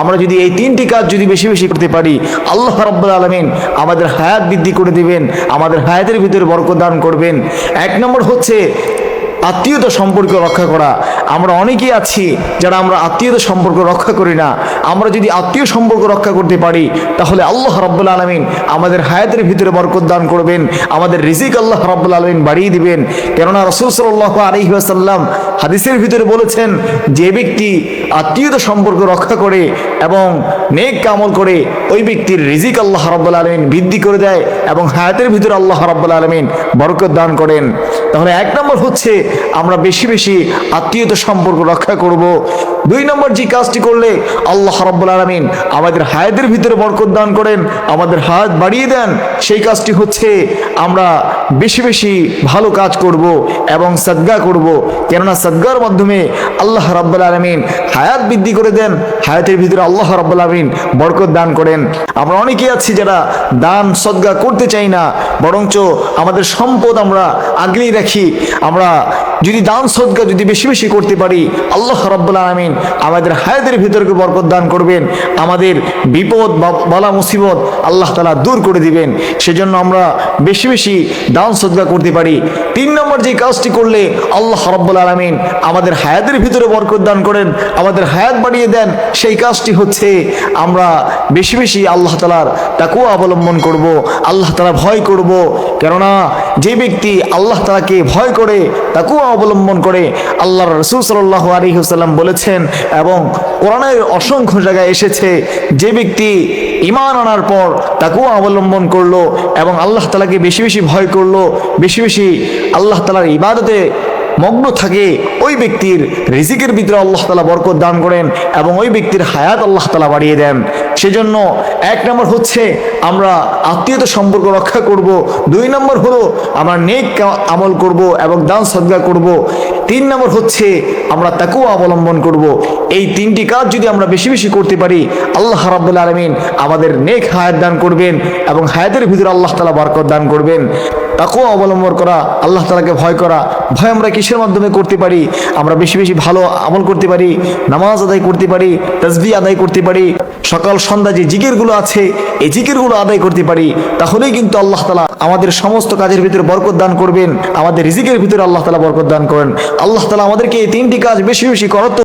আমরা যদি এই তিনটি কাজ যদি বেশি বেশি করতে পারি, আল্লাহ রব্বুল আলমিন আমাদের হায়াত বৃদ্ধি করে দেবেন, আমাদের হায়াতের ভিতরে বরকদান করবেন। এক নম্বর হচ্ছে আত্মীয়তা সম্পর্ক রক্ষা করা। আমরা অনেকেই আছি যারা আমরা আত্মীয়তা সম্পর্ক রক্ষা করি না। আমরা যদি আত্মীয় সম্পর্ক রক্ষা করতে পারি, তাহলে আল্লাহ রাব্বুল আলমিন আমাদের হায়াতের ভিতরে বরকত দান করবেন, আমাদের রিজিক আল্লাহ রাব্বুল আলমিন বাড়িয়ে দিবেন। কেননা রসুল সাল্লাহ আলহি আসাল্লাম হাদিসের ভিতরে বলেছেন যে ব্যক্তি আত্মীয়তা সম্পর্ক রক্ষা করে এবং নেক কামল করে, ওই ব্যক্তির রিজিক আল্লাহ রাব্বুল আলমিন বৃদ্ধি করে দেয় এবং হায়াতের ভিতরে আল্লাহ রাব্বুল আলমিন বরকত দান করেন। তাহলে এক নম্বর হচ্ছে আমরা বেশি বেশি আত্মীয়তা সম্পর্ক রক্ষা করব। দুই নম্বর যে কাজটি করলে আল্লাহ রাব্বুল আলমিন আমাদের হায়াতের ভিতরে বরকত দান করেন, আমাদের হায়াত বাড়িয়ে দেন। সেই কাজটি হচ্ছে আমরা বেশি বেশি ভালো কাজ করব এবং সদ্গা করব। কেননা সদ্গার মাধ্যমে আল্লাহ রাব্বুল আলমিন হায়াত বৃদ্ধি করে দেন, হায়াতের ভিতরে আল্লাহ রাব্বুল আলমিন বরকত দান করেন। আমরা অনেকেই আছি যারা দান, সদ্গা করতে চাই না, বরঞ্চ আমাদের সম্পদ আমরা আগলেই রাখি। আমরা যদি দান সদ্গা যদি বেশি বেশি করতে পারি, আল্লাহ রাব্বুল আলমিন আমাদের হায়াতের ভিতরকে বরকত দান করবেন, আমাদের বিপদ বলা, মুসিবত আল্লাহ তালা দূর করে দিবেন। সেজন্য আমরা বেশি বেশি দান সদ্গা করতে পারি। তিন নম্বর যে কাজটি করলে আল্লাহ রাব্বুল আলমিন আমাদের হায়াতের ভিতরে বরকত দান করেন, আমাদের হায়াত বাড়িয়ে দেন, সেই কাজটি হচ্ছে আমরা বেশি বেশি আল্লাহ তালার তাকেও অবলম্বন করব, আল্লাহ তালা ভয় করব। কেননা যে ব্যক্তি আল্লাহ তালাকে ভয় করে তাকেও অবলম্বন করে আল্লাহ রসুল সাল্লাহ আলী হুসাল্লাম বলেছেন এবং কোরআনের অসংখ্য জায়গায় এসেছে যে ব্যক্তি ইমান আনার পর তাকেও অবলম্বন করল এবং আল্লাহ তালাকে বেশি বেশি ভয় করল, বেশি বেশি আল্লাহ তালার ইবাদতে মগ্ন থাকে, ওই ব্যক্তির রিজিকের ভিতরে আল্লাহ তালা বরকত দান করেন এবং ওই ব্যক্তির হায়াত আল্লাহ তালা বাড়িয়ে দেন। সেজন্য এক নম্বর হচ্ছে আমরা আত্মীয়তা সম্পর্ক রক্ষা করব, দুই নম্বর হলো আমরা নেক আমল করব এবং দান সদ্গা করব, তিন নম্বর হচ্ছে আমরা তাকেও অবলম্বন করব। এই তিনটি কাজ যদি আমরা বেশি বেশি করতে পারি, আল্লাহ রাব্বুল আলমিন আমাদের নেক হায়াত দান করবেন এবং হায়াতের ভিতরে আল্লাহ তালা বরকত দান করবেন। তাকেও অবলম্বন করা, আল্লাহ তালাকে ভয় করা, ভয় আমরা কিসের মাধ্যমে করতে পারি? আমরা বেশি বেশি ভালো আমল করতে পারি, নামাজ আদায় করতে পারি তসবি আদায় করতে পারি, সকাল সন্ধ্যা যে জিকিরগুলো আছে, এই জিকিরগুলো আদায় করতে পারি, তাহলেই কিন্তু আল্লাহ তালা আমাদের সমস্ত কাজের ভিতরে বরকত দান করবেন, আমাদের রিজিকের ভিতরে আল্লাহ তালা বরকত দান করেন। আল্লাহ তালা আমাদেরকে এই তিনটি কাজ বেশি বেশি করার তো